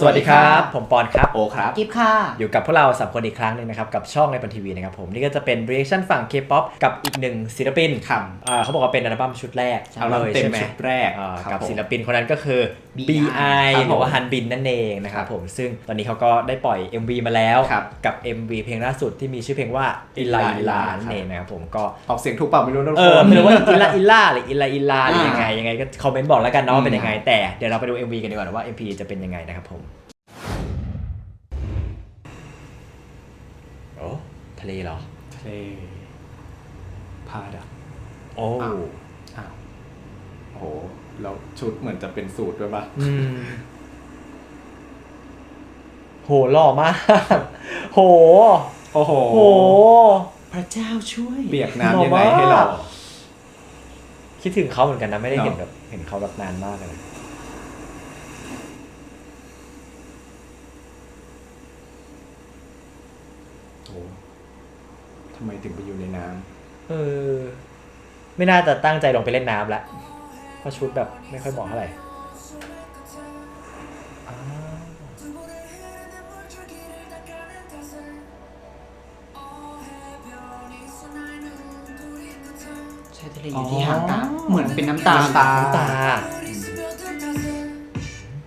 สวัสดีครับ ผมปอนครับ โอครับ กิฟค่ะ อยู่กับพวกเราสามคนอีกครั้งหนึ่งนะครับ กับช่องในปันทีวีนะครับผม นี่ก็จะเป็น reaction ฝั่ง K-POP กับอีกหนึ่งศิลปินครับอ่าเขาบอกว่าเป็นอัลบั้มชุดแรกอัลบั้มเลยเต็มใช่ไหมชุดแรกอ่าครับกับผมศิลปินคนนั้นก็คือ BI BI ครับผมหรือว่าฮันบินนั่นเองนะครับผมซึ่งตอนนี้เขาก็ได้ปล่อย MV มาแล้วครับกับ MV เพลงล่าสุดที่มีชื่อเพลงว่าอิลาอิลาครับ นั่นเองนะครับผมก็ ออกเสียงถูกเปล่าไม่รู้นะทุกเอคอนไม่รู้ว่าอิลาอิลาหรืออิลาอิลาหรืออ่ายังไงยังไงก็คอมเมนต์บอกแล้วกันเนาะอืมว่าเป็นยังไง แต่เดี๋ยวเราไปดู MV กันดีกว่าว่า MV จะเป็นยังไงนะครับผม เลเหรอทะเลพาดะ โอ้อ้าว อ้าวโอ้โหแล้วชุดเหมือนจะเป็นสูตรด้วยปะอืมโหหล่อมาก โห โอ้โห โห พระเจ้าช่วยเปียกน้ำยังไงให้เรา คิดถึงเขาเหมือนกันนะไม่ได้เห็นเนแบอะบเห็นเขาแบบนานมากเลยนะโอ้ ทำไมถึงไปอยู่ในน้เออ ไม่น่าจะตั้งใจลงไปเล่นน้ำละเพราะชุดแบบไม่ค่อยเหมาะเท่าไหร่อ้าวใช่ทะเลอยู่ที่หางตา เหมือนเป็นน้ำตาน้ำตาน้ำตา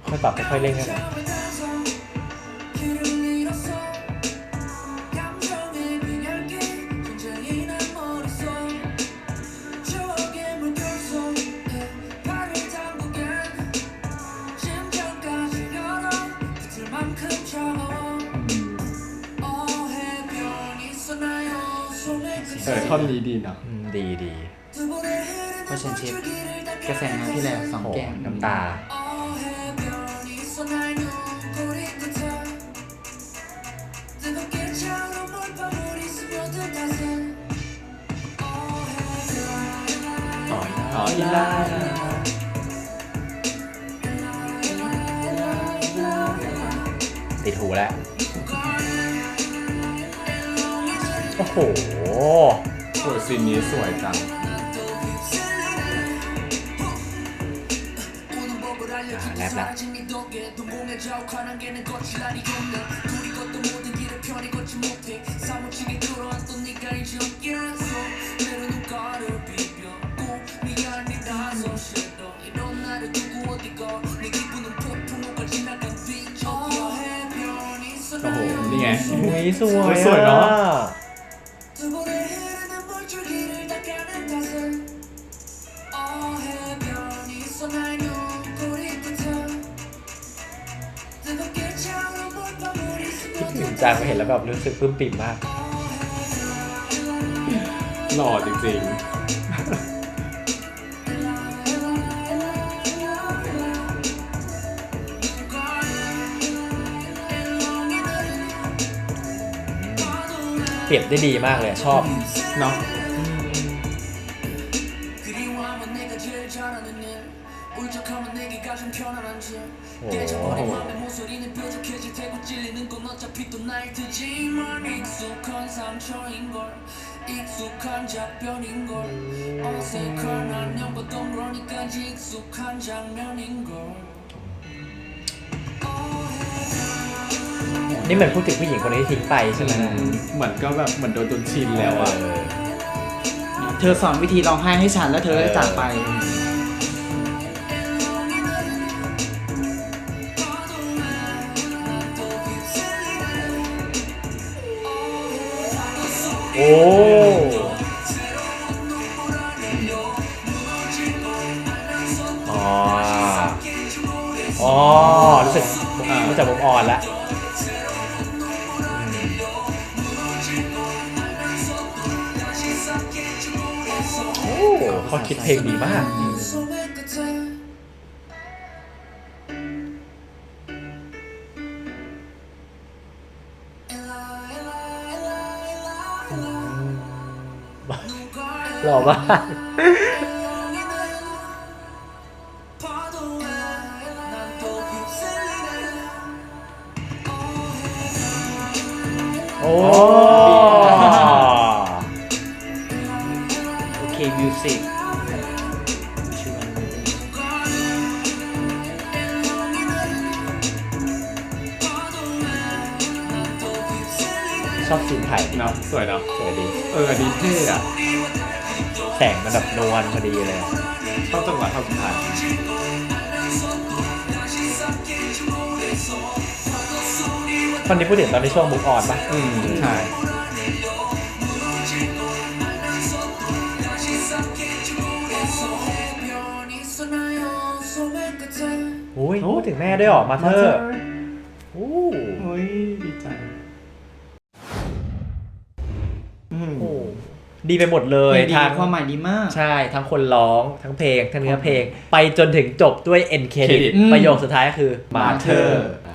ค่อยปรับค่อยๆเล่นกันนะ ท่อนนี้ดีนะอืมดีดีเพราะฉันเช็คกระแสน้ำที่แล้วสองโอ้แก้มน้ำตาอ๋ออ๋ออีลาติดหูแล้ว โอ้โห โอ้ยซีนนี้สวยจังอ่าแรปละโอ้โห นี่ไง อุ้ยสวยสวยเนอะอ่คิ ดถึงจังเห็นแล้วแบบรู้สึกปลื้มปิ่มมาก หล่อจริงเปรียบได้ดีมากเลยชอบ ๆ เนาะ นี่เหมือนพูดถึงผู้หญิงคนนี้ที่ทิ้งไปใช่ไหมเหมือนก็แบบเหมือนโดนจนชินแล้วอะเออเธอสอนวิธีร้องไห้ให้ฉันแล้วเธอได้จากไป โอ้อ๋ออ๋อรู้สึกรู้จักมุมอ่อนแล้วโอ้เขาคิดเพลงดีมาก หล่อมาโอ้โอเคมิวสิกชอบซีนไทยเนาะสวยเนาะสวยดี เออดีเท่อะ แสงมันแบบนวลพอดีเลยชอบจังหวะทำผ่านตอนนี้ผู้เด่นตอนที่ช่วงบุกอ่อนปะอืมใช่โอ้ยถึงแม่ด้วยหรอมาเธอโอ้ยดีใจ ดีไปหมดเลยเพลงดีทั้งความหมายดีมาก ใช่ทั้งคนร้องทั้งเพลงทั้งเนื้อเพลง ไปจนถึงจบด้วย end credit Credit อืมประโยคสุดท้ายก็คือ mother Mother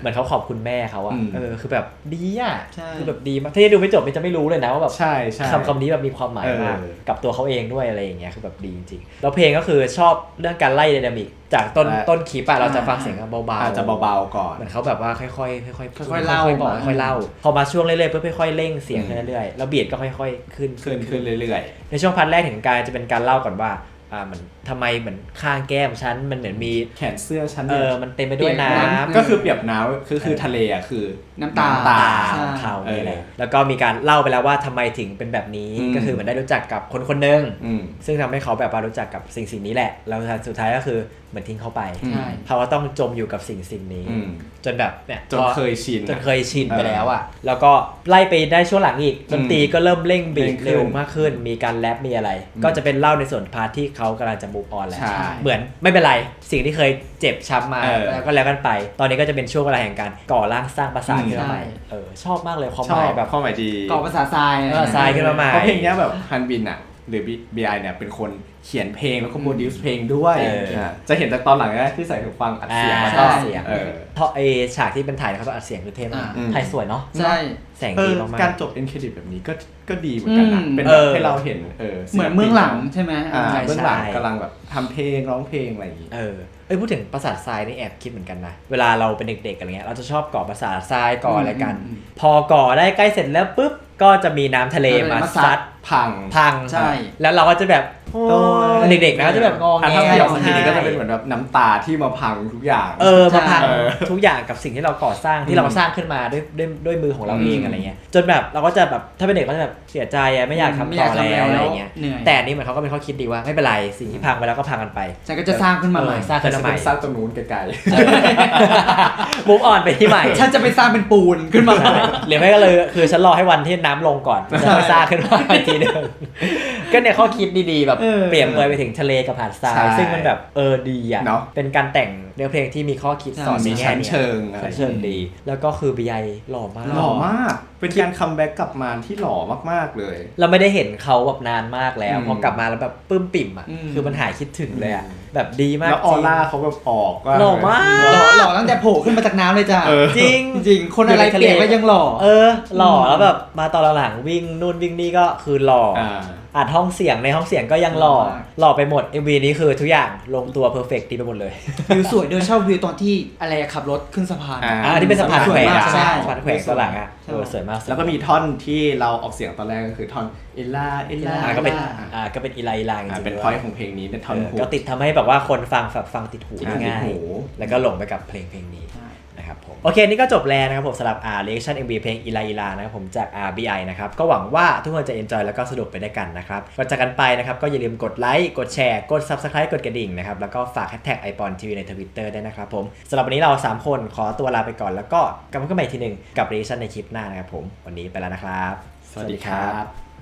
เหมือนเขาขอบคุณแม่เขาอะอืมเออคือแบบดีอะใช่คือแบบดีมากถ้าดูไม่จบมันจะไม่รู้เลยนะว่าแบบใช่ใช่คำคำนี้แบบมีความหมายมากเออกับตัวเขาเองด้วยอะไรอย่างเงี้ยคือแบบดีจริงๆแล้วเพลงก็คือชอบเรื่องการไล่ไดนามิกจากต้นใช่ต้นคลิปอะเราจะฟังเสียงเบาๆ อาจจะเบาๆก่อน เหมือนเขาแบบว่าค่อยๆค่อยๆพูดค่อยๆเล่าค่อยๆบอกมา ค่อยๆเล่า พอมาช่วงเรื่อยๆเพื่อค่อยๆเร่งเสียงอืม ขึ้นเรื่อยๆแล้วบีทก็ค่อยๆขึ้นขึ้นขึ้นเรื่อย ในช่วงพาร์ทแรกถึงการจะเป็นการเล่าก่อนว่า อ่าเหมือนทำไมเหมือนข้างแก้มฉันมันเหมือนมีๆแขนเสื้อฉันเอเนี่ยอมันเต็มไปด้วยน้เปียกน้ำำก็คือเปรียบน้ำคือคือทะเลอะคือน้ำตาตาใช่ของเขาเออนี่แหละแล้วก็มีการเล่าไปแล้วว่าทำไมถึงเป็นแบบนี้อืมก็คือเหมือนได้รู้จักกับคนคนหนึ่งอืมซึ่งทำให้เขาแบบว่ารู้จักกับสิ่งสิ่งนี้แหละแล้วสุดท้ายก็คือเหมือนทิ้งเขาไปอืมใช่เขาก็ต้องจมอยู่กับสิ่งสิ่งนี้อืมจนแบบเนี่ยจนพอเคยชินจนเคยชินเออไปแล้วอะแล้วก็ไล่ไปได้ช่วงหลังอีกดนตรีก็เริ่มเร่งบีเร่ทงขึ้นเร็วมากขึ้น มีการแรปมีอะไรอืมก็จะเป็นเล่าในส่วนพาร์ทที่เขากำลังจะมูฟออนแล้ว ใช่เหมือนไม่เป็นไรสิ่งที่เคยเจ็บช้ำมาเออแล้วก็แล้วกันไป ตอนนี้ก็จะเป็นช่วงเวลาแห่งการก่อร่างสร้างประสาทอืม ขึ้นมาใหม่ใช่ เออชอบมากเลยความชหอมายบแบบ ข้อหมายดีก่อภาษาทรายเออทรายขึ้นมาใหม่ เพราะเพลงเนี้ยแบบฮันบินอะ หรือ BI เนี่ยเป็นคนเขียนเพลงแล้วก็โปรดิวซ์เพลงด้วย เอออ่าจะเห็นจากตอนหลังนะที่ใส่หูฟังอัดเสียงอ่าแล้วก็ใช่ เสียงเออ เพราะไอฉากที่เป็นถ่ายเขาต้องอัดเสียงคือเท่มากอ่า ถ่ายสวยเนาะใช่ แสงเอดีอมากๆ การจบ end credit แบบนี้ก็ก็ดีเหมือนกันนะอืม เป็นเอแบบอ ให้เราเห็นเออเหมือนเมืองหลังใช่ไหมอ่าใช่ เบื้องหลังใช่กำลังแบบทำเพลงร้องเพลงอะไรอย่างงี้ เออเอ้ยพูดถึงปราสาททรายนี่แอบคิดเหมือนกันนะ เวลาเราเป็นเด็กๆอะไรเงี้ยเราจะชอบก่อปราสาททรายก่ออะไรกันอืมอืมพอก่อได้ใกล้เสร็จแล้วปุ๊บ ก็จะมีน้ำทะเลน้ำทะเลมามาซัดซัดพังพัง ใช่ แล้วเราก็จะแบบโอ้ย เด็กๆนะก็จะแบบงออะแงถ้าไม่ยอมร้องทีไห้นี้ก็จะเป็นเหมือนแบบน้ำตาที่มาพังทุกอย่าง เออมาพังเออทุกอย่างกับสิ่งที่เราก่อสร้างที่เราสร้างขึ้นมาด้วยด้วยด้วยมือของเราเองอืมอะไรเงี้ยจนแบบเราก็จะแบบถ้าเป็นเด็กก็จะแบบเสียใจอะไม่อยากทำไม่ต่อยาอกทำแล้วแล้วอะไรเงี้ยเหนื่อยแต่อันนี้เหมือนเขาก็เป็นข้อคิดดีว่าไม่เป็นไรสิ่งที่พังไปแล้วก็พังกันไปฉันก็จะสร้างขึ้นมาใหม่เออสร้างแต่ขึ้นจะมาใหเป็ม่นสร้างตรงนู้นไกลมุกออนไปที่ใหม่ฉันจะไปสร้างเป็นปูนขึ้นมาหรือไม่ก็เลยคือฉันรอให้วันที่น้ำลงก่อนจะค่อยสร้างขึ้นมาอีกทีหนึง ก็เนี่ยข้อคิดดีๆแบบเออเปรียบเปรยไปถึงทะเลกับหาดทราย ใช่ซึ่งมันแบบเออดีอะเนอะ เป็นการแต่งเนื้อเพลงที่มีข้อคิดสอนๆมีในแง่ชั้นนี้เชิงอะไรชั้นเชิงดี แล้วก็คือบีไอหล่อมาก หล่อมาก เป็นการคัมแบ็กกลับมาที่หล่อมากๆเลย เราไม่ได้เห็นเขาแบบนานมากแล้วอืมพอกลับมาแล้วแบบปลื้มปิ่มอะอืม คือมันหายคิดถึงเลยอะอืมแบบดีมากแล้วออร่าจริง เขาแบบออกว่า หล่อมาก หล่อหล่อตั้งแต่โผล่ขึ้นมาจากน้ำเลยจ้ะเออ จริง จริงๆคนอะไรเปลี่ยนก็ยังหล่อ เออหล่อแล้วแบบมาตอนหลังๆวิ่งนู่นวิ่งนี่ก็คือหล่อออ่า อัดห้องเสียงในห้องเสียงก็ยังหล่อหล่อมากหล่อไปหมด MV นี้คือทุกอย่างลงตัวเพอร์เฟกดีไปหมดเลย วิวสวยโดยชอบวิวตอนที่อะไรอะขับรถขึ้นสะพาน อ่า อ่าที่เป็นสะพานสแขววยนมากอะใช่ สะพานแขวนตอนหลังอะใช่เออสวยมากแล้วก็มีท่อนที่เราออกเสียงตอนแรกก็คือท่อนเอลล่าเอลล่าอ่าก็เป็นอ่าอ่าก็เป็นอีไลอีไลจริอ่างๆเป็นด้ว พอยต์ของเพลงนี้เป็นท่อนเออฮุก ก็ติดทำให้แบบว่าคนฟังแบบฟังติดหูได้อ่าติดง่ายหูแล้วก็หลงไปกับเพลงเพลงนี้ ใช่ นะครับผมโอเค นี่ก็จบแล้วนะครับผมสำหรับ R reaction MV เพลงอีลาอีลานะครับผมจาก RBI นะครับก็หวังว่าทุกคนจะ enjoy แล้วก็สนุกไปด้วยกันนะครับก่อนจากกันไปนะครับก็อย่าลืมกดไลค์กดแชร์กด subscribe กดกระดิ่งนะครับแล้วก็ฝาก hashtag i p o n TV ใน Twitter ด้วยนะครับผมสำหรับวันนี้เรา 3 คนขอตัวลาไปก่อนแล้วก็กลับมาพบกันใหม่อีกทีหนึ่งกับ reaction ในคลิปหน้านะครับผมวันนี้ไปแล้วนะครับ สวัสดีครับ